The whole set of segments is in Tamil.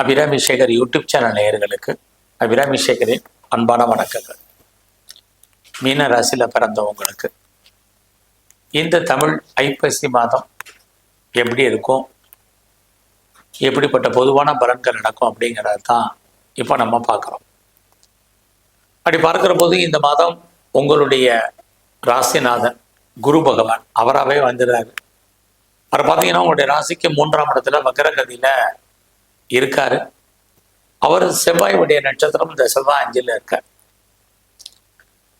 அபிராமி சேகர் யூடியூப் சேனல் நேயர்களுக்கு அபிராமி சேகரின் அன்பான வணக்கங்கள். மீன ராசியில் பிறந்தவங்களுக்கு இந்த தமிழ் ஐப்பசி மாதம் எப்படி இருக்கும்? எப்படிப்பட்ட பொதுவான பலன்கள் நடக்கும் அப்படிங்கிறது தான் இப்போ நம்ம பார்க்குறோம். அப்படி பார்க்குற போது இந்த மாதம் உங்களுடைய ராசிநாதன் குரு பகவான் அவராகவே வந்துடுறாரு அவர் பார்த்தீங்கன்னா உங்களுடைய ராசிக்கு மூன்றாம் இடத்துல வக்கரகதியில் இருக்காரு. அவர் செவ்வாயுடைய நட்சத்திரம் இந்த செவ்வாய் அஞ்சில் இருக்கார்.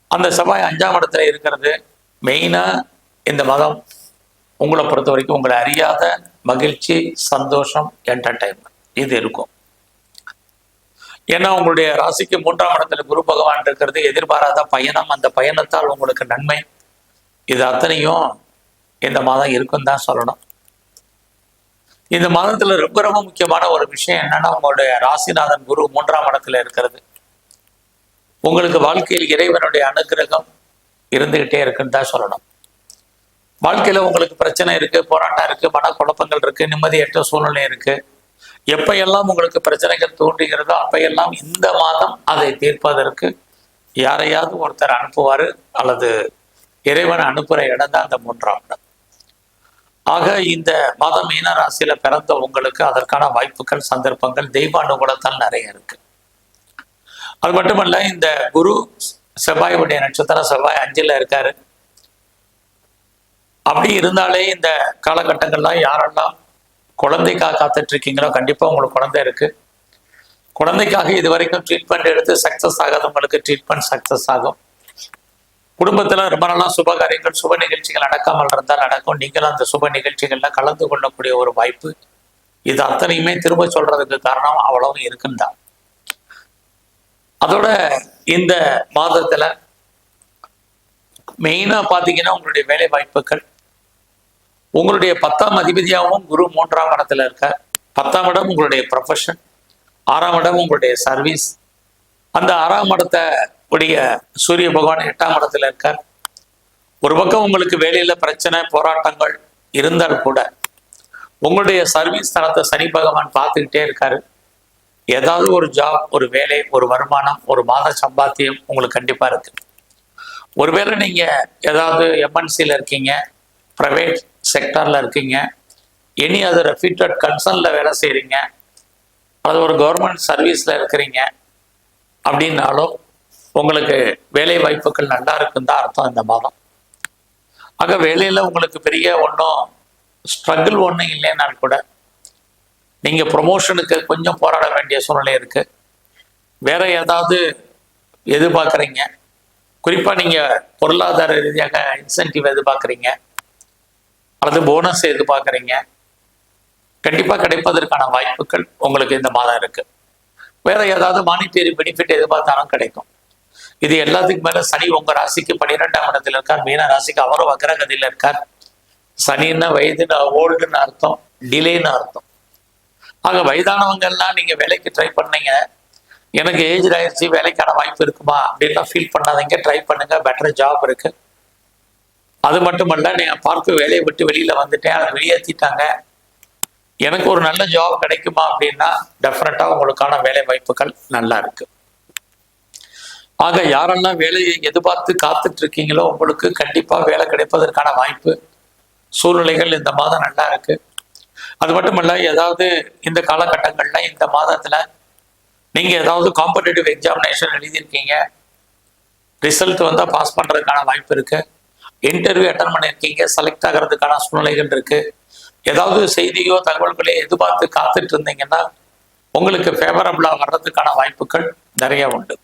அந்த செவ்வாய் அஞ்சாம் இடத்துல இருக்கிறது மெயினாக இந்த மதம். உங்களை பொறுத்த வரைக்கும் உங்களை அறியாத மகிழ்ச்சி சந்தோஷம் என்டர்டைன்மெண்ட் இது இருக்கும். ஏன்னா உங்களுடைய ராசிக்கு மூன்றாம் இடத்துல குரு பகவான் இருக்கிறது எதிர்பாராத பயணம். அந்த பயணத்தால் உங்களுக்கு நன்மை. இது அத்தனையும் இந்த மாதம் இருக்குன்னு தான் சொல்லணும். இந்த மாதத்துல ரொம்ப ரொம்ப முக்கியமான ஒரு விஷயம் என்னன்னா உங்களுடைய ராசிநாதன் குரு மூன்றாம் இடத்துல இருக்கிறது. உங்களுக்கு வாழ்க்கையில் இறைவனுடைய அனுகிரகம் இருந்துகிட்டே இருக்குன்னு தான் சொல்லணும். வாழ்க்கையில உங்களுக்கு பிரச்சனை இருக்கு போராட்டம் இருக்கு மனக்குழப்பங்கள் இருக்கு நிம்மதியற்ற சூழ்நிலை இருக்கு. எப்பையெல்லாம் உங்களுக்கு பிரச்சனைகள் தோன்றுகிறதோ அப்பையெல்லாம் இந்த மாதம் அதை தீர்ப்பதற்கு யாரையாவது ஒருத்தர் அனுப்புவார் அல்லது இறைவன் அனுப்புகிற இடம் தான் அந்த மூன்றாம் இடம். ஆக இந்த மாதம் மீன ராசியில பிறந்த உங்களுக்கு அதற்கான வாய்ப்புகள் சந்தர்ப்பங்கள் தெய்வ அனுகூலத்தால் நிறைய இருக்கு. அது மட்டுமல்ல இந்த குரு செவ்வாயுடைய நட்சத்திரம் செவ்வாய் அஞ்சில் இருக்காரு. அப்படி இருந்தாலே இந்த காலகட்டங்கள்லாம் யாரெல்லாம் குழந்தைக்காக காத்துட்டு இருக்கீங்களோ கண்டிப்பா உங்களுக்கு குழந்தை இருக்கு. குழந்தைக்காக இது வரைக்கும் ட்ரீட்மெண்ட் எடுத்து சக்சஸ் ஆகாதவங்களுக்கு ட்ரீட்மெண்ட் சக்சஸ் ஆகும். குடும்பத்துல ரொம்ப நாளா சுப காரியங்கள் சுப நிகழ்ச்சிகள் நடக்காமல் இருந்தால் நடக்கும். நீங்களும் அந்த சுப நிகழ்ச்சிகள்ல கலந்து கொள்ளக்கூடிய ஒரு வாய்ப்பு இது அத்தனையுமே திரும்ப சொல்றதுக்கு காரணம் அவ்வளவு இருக்குன்தான் அதோட இந்த மாதத்துல மெயினா பாத்தீங்கன்னா உங்களுடைய வேலை வாய்ப்புகள். உங்களுடைய பத்தாம் அதிபதியாகவும் குரு மூன்றாம் இடத்துல இருக்க பத்தாம் இடம் உங்களுடைய ப்ரொஃபஷன் ஆறாம் இடம் உங்களுடைய சர்வீஸ் அந்த ஆறாம் இடத்தை உடைய சூரிய பகவான் எட்டாம் இடத்துல இருக்கார். ஒரு பக்கம் உங்களுக்கு வேலையில பிரச்சனை போராட்டங்கள் இருந்தால் கூட உங்களுடைய சர்வீஸ் தரத்தை சனி பகவான் பார்த்துக்கிட்டே இருக்காரு. ஏதாவது ஒரு ஜாப் ஒரு வேலை ஒரு வருமானம் ஒரு மாத சம்பாத்தியம் உங்களுக்கு கண்டிப்பா இருக்கு. ஒருவேளை நீங்க ஏதாவது எம்என்சியில் இருக்கீங்க ப்ரைவேட் செக்டர்ல இருக்கீங்க எனி அதர் ரெஃபியூட்டட் கன்சர்ன்ல வேலை செய்கிறீங்க அது ஒரு கவர்மெண்ட் சர்வீஸ்ல இருக்கிறீங்க அப்படின்னாலும் உங்களுக்கு வேலை வாய்ப்புகள் நல்லா இருக்குன்னு தான் அர்த்தம் இந்த மாதம் ஆக வேலையில் உங்களுக்கு பெரிய ஒன்றும் ஸ்ட்ரகிள் ஒன்றும் இல்லைன்னாலும் கூட நீங்கள் ப்ரொமோஷனுக்கு கொஞ்சம் போராட வேண்டிய சூழ்நிலை இருக்குது வேற ஏதாவது எதிர்பார்க்குறீங்க? குறிப்பாக நீங்கள் பொருளாதார ரீதியாக இன்சென்டிவ் எதிர்பார்க்குறீங்க. அல்லது போனஸ் எதிர்பார்க்குறீங்க. கண்டிப்பாக கிடைப்பதற்கான வாய்ப்புகள் உங்களுக்கு இந்த மாதம் இருக்குது வேற ஏதாவது மானிட்டரி பெனிஃபிட் எதிர்பார்த்தாலும் கிடைக்கும். இது எல்லாத்துக்கும் மேல சனி உங்க ராசிக்கு பன்னிரெண்டாம் இடத்துல இருக்கார். மீன ராசிக்கு அவரும் வக்ரகதியில இருக்கார். சனின்னா வயதுன்னு ஓல்டுன்னு அர்த்தம். டிலேன்னு அர்த்தம். ஆக வயதானவங்க எல்லாம் நீங்க வேலைக்கு ட்ரை பண்ணீங்க. எனக்கு ஏஜ் ஆயிடுச்சு வேலைக்கான வாய்ப்பு இருக்குமா அப்படின்லாம் ஃபீல் பண்ணாதீங்க. ட்ரை பண்ணுங்க. பெட்டர் ஜாப் இருக்கு. அது மட்டுமல்ல நான் பார்க்க வேலையை விட்டு வெளியில வந்துட்டேன். அதை வெளியேற்றிட்டாங்க எனக்கு ஒரு நல்ல ஜாப் கிடைக்குமா அப்படின்னா டெஃபினட்டா உங்களுக்கான வேலை வாய்ப்புகள் நல்லா இருக்கு. ஆக யாரெல்லாம் வேலையை எதிர்பார்த்து காத்துட்டு இருக்கீங்களோ உங்களுக்கு கண்டிப்பா வேலை கிடைப்பதற்கான வாய்ப்பு சூழ்நிலைகள் இந்த மாதம் நல்லா இருக்கு. அது மட்டுமல்ல ஏதாவது இந்த காலகட்டங்கள்ல இந்த மாதத்துல நீங்க ஏதாவது காம்படிட்டிவ் எக்ஸாமினேஷன் எழுதியிருக்கீங்க. ரிசல்ட் வந்தா பாஸ் பண்றதுக்கான வாய்ப்பு இருக்கு. இன்டர்வியூ அட்டன் பண்ணியிருக்கீங்க செலக்ட் ஆகிறதுக்கான சூழ்நிலைகள் இருக்கு. ஏதாவது செய்தியோ தகவல்களையோ எதிர்பார்த்து காத்துட்டு இருந்தீங்கன்னா உங்களுக்கு ஃபேவரபிளா வர்றதுக்கான வாய்ப்புகள் நிறைய உண்டு.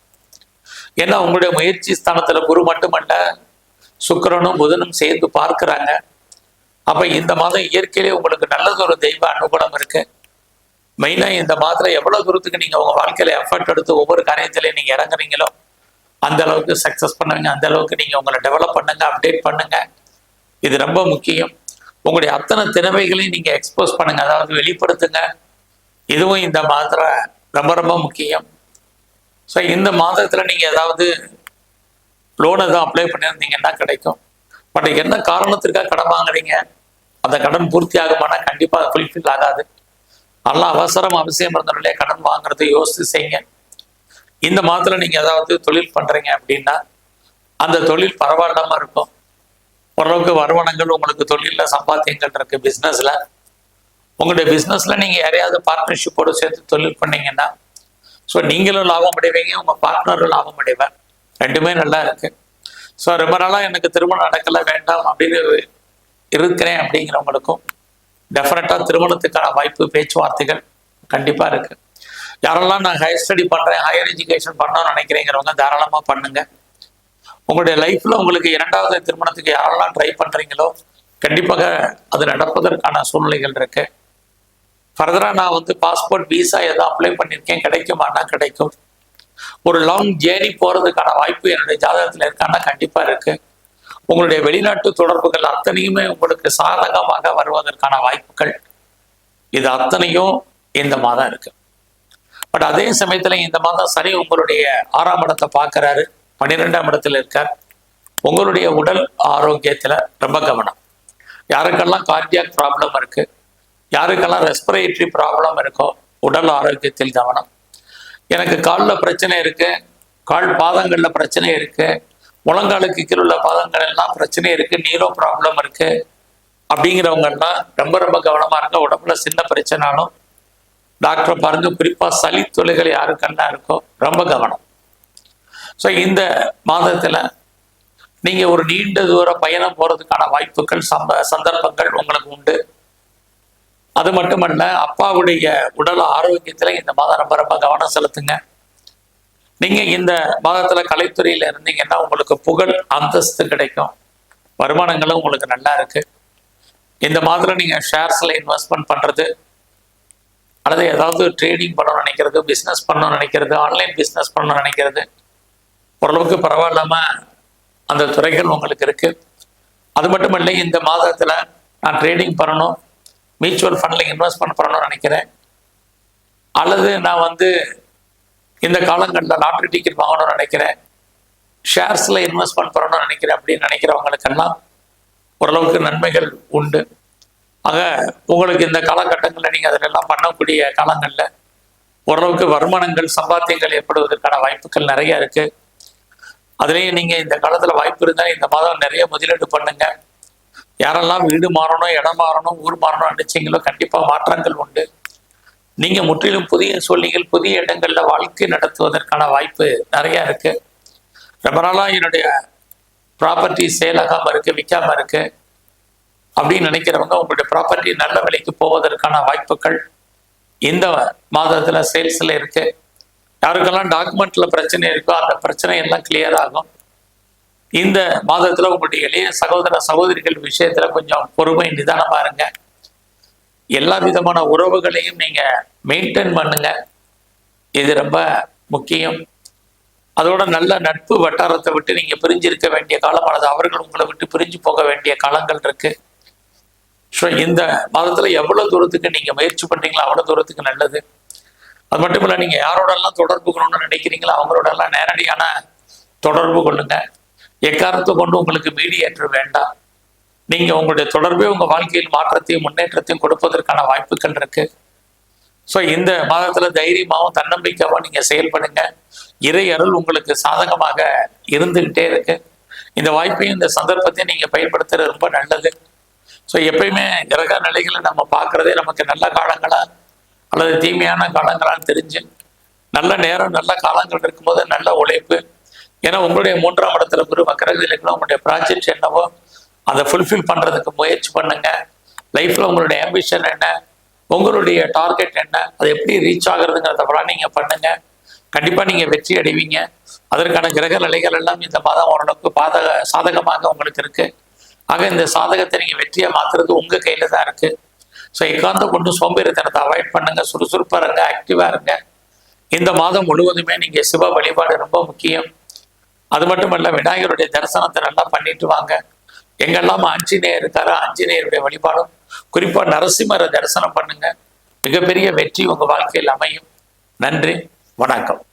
ஏன்னா உங்களுடைய முயற்சி ஸ்தானத்துல குரு மட்டுமல்ல சுக்கிரனும் புதனும் சேர்ந்து பார்க்கிறாங்க. அப்ப இந்த மாதம் இயற்கையிலே உங்களுக்கு நல்லது ஒரு தெய்வ அனுகூலம் இருக்கு. மெயினா இந்த மாதத்துல எவ்வளவு தூரத்துக்கு நீங்க உங்க வாழ்க்கையில எஃபர்ட் எடுத்து ஒவ்வொரு காரியத்திலையும் நீங்க இறங்குறீங்களோ அந்த அளவுக்கு சக்சஸ் பண்ணுவீங்க அந்த அளவுக்கு நீங்க உங்களை டெவலப் பண்ணுங்க அப்டேட் பண்ணுங்க. இது ரொம்ப முக்கியம். உங்களுடைய அத்தனை திறமைகளையும் நீங்க எக்ஸ்போஸ் பண்ணுங்க அதாவது வெளிப்படுத்துங்க. இதுவும் இந்த மாத்திரை ரொம்ப ரொம்ப முக்கியம். ஸோ இந்த மாதத்தில் நீங்கள் ஏதாவது லோன் எதாவது அப்ளை பண்ணியிருந்தீங்கன்னா கிடைக்கும்? பட் என்ன காரணத்திற்காக கடன் வாங்குறீங்க? அந்த கடன் பூர்த்தி ஆகுமானா கண்டிப்பாக ஃபுல்ஃபில் ஆகாது. நல்லா அவசரம் அவசியம் இருந்தவர்களே கடன் வாங்குறதை யோசித்து செய்யுங்க. இந்த மாதத்தில் நீங்கள் ஏதாவது தொழில் பண்ணுறீங்க அப்படின்னா அந்த தொழில் பரவாயில்லாமல் இருக்கும். ஓரளவுக்கு வருமானங்கள் உங்களுக்கு தொழிலில் சம்பாத்தியங்கள் இருக்குது பிஸ்னஸில் உங்களுடைய பிஸ்னஸில் நீங்கள் யாரையாவது பார்ட்னர்ஷிப்போடு சேர்த்து தொழில் பண்ணிங்கன்னா ஸோ நீங்களும் லாபம் அடைவீங்க உங்கள் பார்ட்னரும் லாபம் அடைவார். ரெண்டுமே நல்லா இருக்கு. ஸோ ரொம்ப நாளாக எனக்கு திருமணம் நடக்கல வேண்டாம் அப்படின்னு இருக்கிறேன் அப்படிங்கிறவங்களுக்கும் டெஃபினட்டாக திருமணத்துக்கான வாய்ப்பு பேச்சுவார்த்தைகள் கண்டிப்பாக இருக்கு. யாரெல்லாம் நான் ஹையர் ஸ்டடி பண்ணுறேன் ஹையர் எஜுகேஷன் பண்ணணும்னு நினைக்கிறேங்கிறவங்க தாராளமாக பண்ணுங்க. உங்களுடைய லைஃப்பில் உங்களுக்கு இரண்டாவது திருமணத்துக்கு யாரெல்லாம் ட்ரை பண்ணுறீங்களோ கண்டிப்பாக அது நடப்பதற்கான சூழ்நிலைகள் இருக்குது ஃபர்தரா நான் வந்து பாஸ்போர்ட் விசா ஏதோ அப்ளை பண்ணியிருக்கேன். கிடைக்குமானா கிடைக்கும். ஒரு லாங் ஜேர்னி போறதுக்கான வாய்ப்பு என்னுடைய ஜாதகத்துல இருக்கான்னா கண்டிப்பா இருக்கு. உங்களுடைய வெளிநாட்டு தொடர்புகள் அத்தனையுமே உங்களுக்கு சாதகமாக வருவதற்கான வாய்ப்புகள். இது அத்தனையும் இந்த மாதம் இருக்கு. பட் அதே சமயத்துல இந்த மாதம் சரி உங்களுடைய ஆறாம் இடத்தை பார்க்கறாரு. பன்னிரெண்டாம் இடத்துல இருக்கார். உங்களுடைய உடல் ஆரோக்கியத்துல ரொம்ப கவனம். யாருக்கெல்லாம் கார்டியாக் ப்ராப்ளம் இருக்கு யாருக்கெல்லாம் ரெஸ்பிரேட்டரி ப்ராப்ளம் இருக்கோ உடல் ஆரோக்கியத்தில் கவனம். எனக்கு காலில் பிரச்சனை இருக்கு கால் பாதங்களில் பிரச்சனை இருக்கு முழங்காலுக்கு கீழே உள்ள பாதங்கள் எல்லாம் பிரச்சனை இருக்கு நீரோ ப்ராப்ளம் இருக்கு. அப்படிங்கிறவங்கெல்லாம் ரொம்ப ரொம்ப கவனமாக இருங்க. உடம்புல சின்ன பிரச்சனாலும் டாக்டரை பாருங்க குறிப்பாக சளி தொலைகள் யாருக்கெல்லாம் இருக்கோ ரொம்ப கவனம். ஸோ இந்த மாதத்தில் நீங்கள் ஒரு நீண்ட தூர பயணம் போகிறதுக்கான வாய்ப்புகள் சம்ப சந்தர்ப்பங்கள் உங்களுக்கு உண்டு. அது மட்டுமல்ல அப்பாவுடைய உடல் ஆரோக்கியத்தில் இந்த மாதம் ரொம்ப ரொம்ப கவனம் செலுத்துங்க. நீங்கள் இந்த மாதத்தில் கலைத்துறையில் இருந்தீங்கன்னா உங்களுக்கு புகழ் அந்தஸ்து கிடைக்கும். வருமானங்களும் உங்களுக்கு நல்லா இருக்கு. இந்த மாதத்தில் நீங்கள் ஷேர்ஸில் இன்வெஸ்ட்மெண்ட் பண்ணுறது அல்லது ஏதாவது ட்ரேடிங் பண்ணணும்னு நினைக்கிறது பிஸ்னஸ் பண்ணணும்னு நினைக்கிறது ஆன்லைன் பிஸ்னஸ் பண்ணணும்னு நினைக்கிறது ஓரளவுக்கு பரவாயில்லாமல் அந்த துறைகள் உங்களுக்கு இருக்குது அது மட்டும் இல்லை இந்த மாதத்தில் நான் ட்ரேடிங் பண்ணணும் மியூச்சுவல் ஃபண்டில் இன்வெஸ்ட்மெண்ட் பண்ணணும்னு நினைக்கிறேன். அல்லது நான் வந்து இந்த காலங்களில் லாட்ரி டிக்கெட் வாங்கணும்னு நினைக்கிறேன். ஷேர்ஸில் இன்வெஸ்ட்மெண்ட் பண்ணணும்னு நினைக்கிறேன் அப்படின்னு நினைக்கிறவங்களுக்கெல்லாம் ஓரளவுக்கு நன்மைகள் உண்டு. ஆக உங்களுக்கு இந்த காலகட்டங்களில் நீங்கள் அதிலெல்லாம் பண்ணக்கூடிய காலங்களில் ஓரளவுக்கு வருமானங்கள் சம்பாத்தியங்கள் ஏற்படுவதற்கான வாய்ப்புகள் நிறைய இருக்குது அதுலேயும் நீங்கள் இந்த காலத்தில் வாய்ப்பு இருந்தால் இந்த மாதம் நிறைய முதலீடு பண்ணுங்கள் யாரெல்லாம் வீடு மாறணும் இடம் மாறணும் ஊர் மாறணும் நினைச்சீங்களோ கண்டிப்பாக மாற்றங்கள் உண்டு. நீங்க முற்றிலும் புதிய சூழ்நிலைகள் புதிய இடங்கள்ல வாழ்க்கை நடத்துவதற்கான வாய்ப்பு நிறைய இருக்கு. ரொம்ப நாளா என்னுடைய ப்ராப்பர்ட்டி சேலாகாம இருக்கு விற்காம இருக்கு. அப்படின்னு நினைக்கிறவங்க உங்களுடைய ப்ராப்பர்ட்டி நல்ல விலைக்கு போவதற்கான வாய்ப்புகள் இந்த மாதத்துல சேல்ஸ்ல இருக்கு. யாருக்கெல்லாம் டாக்குமெண்ட்ல பிரச்சனை இருக்கோ அந்த பிரச்சனை எல்லாம் கிளியர் ஆகும். இந்த மாதத்துல உங்களுடைய இளைய சகோதர சகோதரிகள் விஷயத்துல கொஞ்சம் பொறுமை நிதானமா இருங்க எல்லா விதமான உறவுகளையும் நீங்க மெயின்டைன் பண்ணுங்க. இது ரொம்ப முக்கியம். அதோட நல்ல நட்பு வட்டாரத்தை விட்டு நீங்க பிரிஞ்சிருக்க வேண்டிய காலமானது அவர்கள் உங்களை விட்டு பிரிஞ்சு போக வேண்டிய காலங்கள் இருக்கு. ஸோ இந்த மாதத்துல எவ்வளவு தூரத்துக்கு நீங்க முயற்சி பண்றீங்களோ அவ்வளவு தூரத்துக்கு நல்லது. அது மட்டும் இல்ல நீங்க யாரோடெல்லாம் தொடர்பு கொள்ளணும்னு நினைக்கிறீங்களோ அவங்களோட எல்லாம் நேரடியான தொடர்பு கொள்ளுங்க. எக்காரணத்தை கொண்டு உங்களுக்கு மீடியேற்ற வேண்டாம். நீங்க உங்களுடைய தொடர்பே உங்க வாழ்க்கையில் மாற்றத்தையும் முன்னேற்றத்தையும் கொடுப்பதற்கான வாய்ப்புகள் இருக்கு. ஸோ இந்த மாதத்துல தைரியமாகவும் தன்னம்பிக்கையாகவும் நீங்க செயல்படுங்க. இறை அருள் உங்களுக்கு சாதகமாக இருந்துகிட்டே இருக்கு. இந்த வாய்ப்பையும் இந்த சந்தர்ப்பத்தையும் நீங்க பயன்படுத்துறது ரொம்ப நல்லது. ஸோ எப்பயுமே கிரக நிலைகளை நம்ம பார்க்கறதே நமக்கு நல்ல காலங்களா அல்லது தீமையான காலங்களான்னு தெரிஞ்சு நல்ல நேரம் நல்ல காலங்கள் இருக்கும்போது நல்ல உழைப்பு ஏன்னா உங்களுடைய மூன்றாம் இடத்துல குரு மக்கரகத்தில் இருக்கணும் உங்களுடைய ப்ராஜெக்ட் என்னவோ அதை ஃபுல்ஃபில் பண்றதுக்கு முயற்சி பண்ணுங்க. லைஃப்ல உங்களுடைய ஆம்பிஷன் என்ன? உங்களுடைய டார்கெட் என்ன? அதை எப்படி ரீச் ஆகுறதுங்கிறதெல்லாம் நீங்கள் பண்ணுங்க. கண்டிப்பா நீங்க வெற்றி அடைவீங்க. அதற்கான கிரக நிலைகள் எல்லாம் இந்த மாதம் ஓரளவுக்கு பாதக சாதகமாக உங்களுக்கு இருக்கு. ஆக இந்த சாதகத்தை நீங்க வெற்றியை மாத்துறது உங்க கையில தான் இருக்கு. ஸோ எக்காந்த கொண்டு சோம்பேறித்தனத்தை அவாய்ட் பண்ணுங்க. சுறுசுறுப்பாக இருங்க ஆக்டிவா இருங்க. இந்த மாதம் முழுவதுமே நீங்க சிவ வழிபாடு ரொம்ப முக்கியம். அது மட்டுமல்ல விநாயகருடைய தரிசனத்தை நல்லா பண்ணிட்டு வாங்க. எங்கெல்லாம் ஆஞ்சநேயர் இருக்காரோ ஆஞ்சநேயருடைய வழிபாடும் குறிப்பா நரசிம்மரை தரிசனம் பண்ணுங்க. மிகப்பெரிய வெற்றி உங்க வாழ்க்கையில் அமையும். நன்றி வணக்கம்.